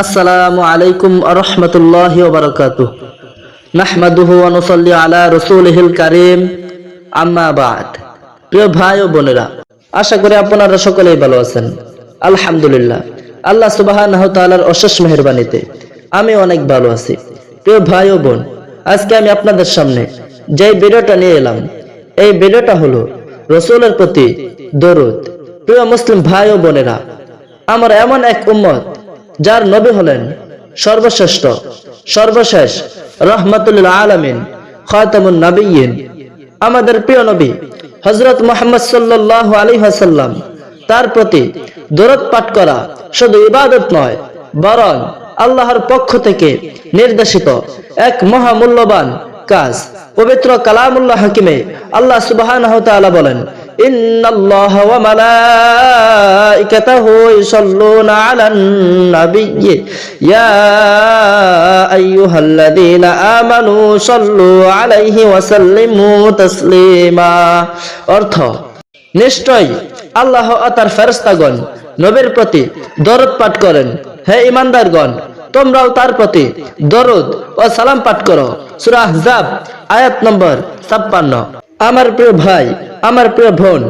আসসালামু আলাইকুম আরহামতুল্লাহ বারকাত নাহমাদুহু আলা রসুলহিল কারিম। আম্মা প্রিয় ভাই ও বোনেরা, আশা করি আপনারা সকলেই ভালো আছেন। আলহামদুলিল্লাহ। আল্লাহ সুবাহ অশেষ মেহরবানিতে আমি অনেক ভালো আছি। প্রিয় ভাই ও বোন, আজকে আমি আপনাদের সামনে যে ভিডিওটা নিয়ে এলাম, এই ভিডিওটা হলো রসুলের প্রতি দরুদ। প্রিয় মুসলিম ভাই ও বোনেরা, আমার এমন এক উম্মত যার নবী হলেন সর্বশ্রেষ্ঠ, সর্বশেষ রহমতুল্লাহ আলমিন, খাতামুন নবীন আমাদের প্রিয় নবী হজরত মোহাম্মদ সাল্লাহ আলী হাসাল্লাম তার প্রতি দরদ পাঠ করা শুধু ইবাদত নয়, বরং আল্লাহর পক্ষ থেকে নির্দেশিত এক মহামূল্যবান কাজ, পবিত্র কালামুল্লাহ হাকিমে আল্লাহ তাআলা বলেন অর্থ, নিশ্চয় আল্লাহ ও তার ফেরেশতাগণ নবীর প্রতি দরদ পাঠ করেন। হে ইমানদারগণ তোমরাও তার প্রতি দরুদ ও সালাম পাঠ করো। সূরা আহজাব, আয়াত নম্বর 56 আমার প্রিয় ভাই আমার প্রিয় বোন,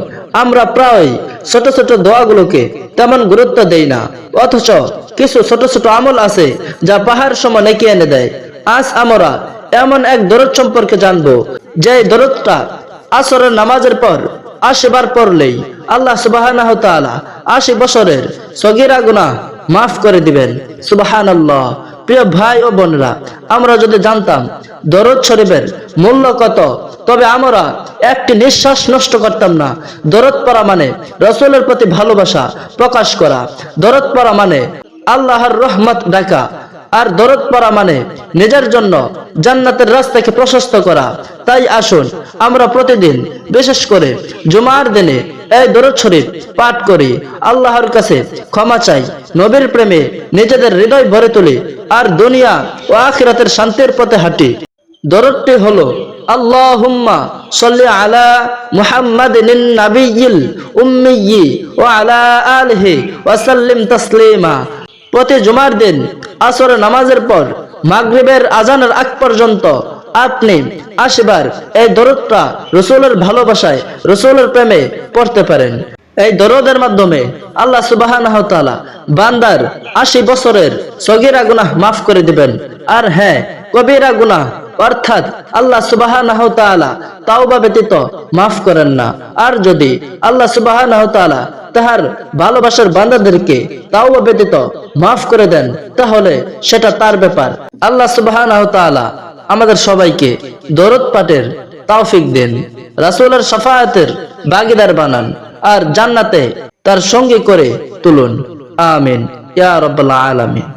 আমরা প্রায় ছোট ছোট দোয়াগুলোকে তেমন গুরুত্ব দেই না। অথচ কিছু ছোট ছোট আমল আছে যা পাহাড় সমান এগিয়ে এনে দেয়। আজ আমরা এমন এক দরদ সম্পর্কে জানব যে দরদটা আসরের নামাজের পর আশিবার পড়লেই আল্লাহ সুবাহ আশি বছরের সগিরা গুনাহ মাফ করে দিবেন। সুবাহান আল্লাহ প্রিয় ভাই ও বোনরা, আমরা যদি জানতাম দরদ শরীফের মূল্য কত, তবে আমরা একটি নিঃশ্বাস নষ্ট করতাম না। দরদ পড়া মানে রসুলের প্রতি ভালোবাসা প্রকাশ করা। দরদ পড়া মানে আল্লাহর রহমত ডাকা আর দরদ পড়া মানে নিজের জন্য জান্নাতের রাস্তাকে প্রশস্ত করা। তাই আসুন, আমরা প্রতিদিন, বিশেষ করে জুমার দিনে এই দরদ শরীফ পাঠ করি। আল্লাহর কাছে ক্ষমা চাই, নবীর প্রেমে নিজেদের হৃদয় ভরে তুলি আর দুনিয়া ও আখিরাতের শান্তির পথে হাঁটি। দরদটি হলো, আল্লাহুম্মা সাল্লি আলা মুহাম্মাদিন নাবিয়্যিল উম্মিয়্যি ওয়া আলা আলিহি ওয়া সাল্লিম তাসলিমা। প্রতি জুমার দিন আসরের নামাজের পর মাগরিবের আজানের আগ পর্যন্ত আপনি এই দরদটা রসুলের ভালোবাসায়, রসুলের প্রেমে পড়তে পারেন। এই দরদের মাধ্যমে আল্লাহ সুবাহ বান্দার আশি বছরের সগিরা মাফ করে দিবেন। আর হ্যাঁ কবিরা অর্থাৎ আল্লাহ সুবাহ তাওবা ব্যতীত মাফ করেন না। আর যদি আল্লাহ সুবাহ তাহার ভালোবাসার বান্দাদেরকে তাওবা ব্যতীত মাফ করে দেন, তাহলে সেটা তার ব্যাপার। আল্লাহ সুবাহ আমাদের সবাইকে দরদ পাটের তাওফিক দেন। রাসুলের সাফায়াতের বাগিদার বানান আর জান্নাতে তার সঙ্গে করে তুলুন। আমিন। ইয়া রব্বাল আলামিন।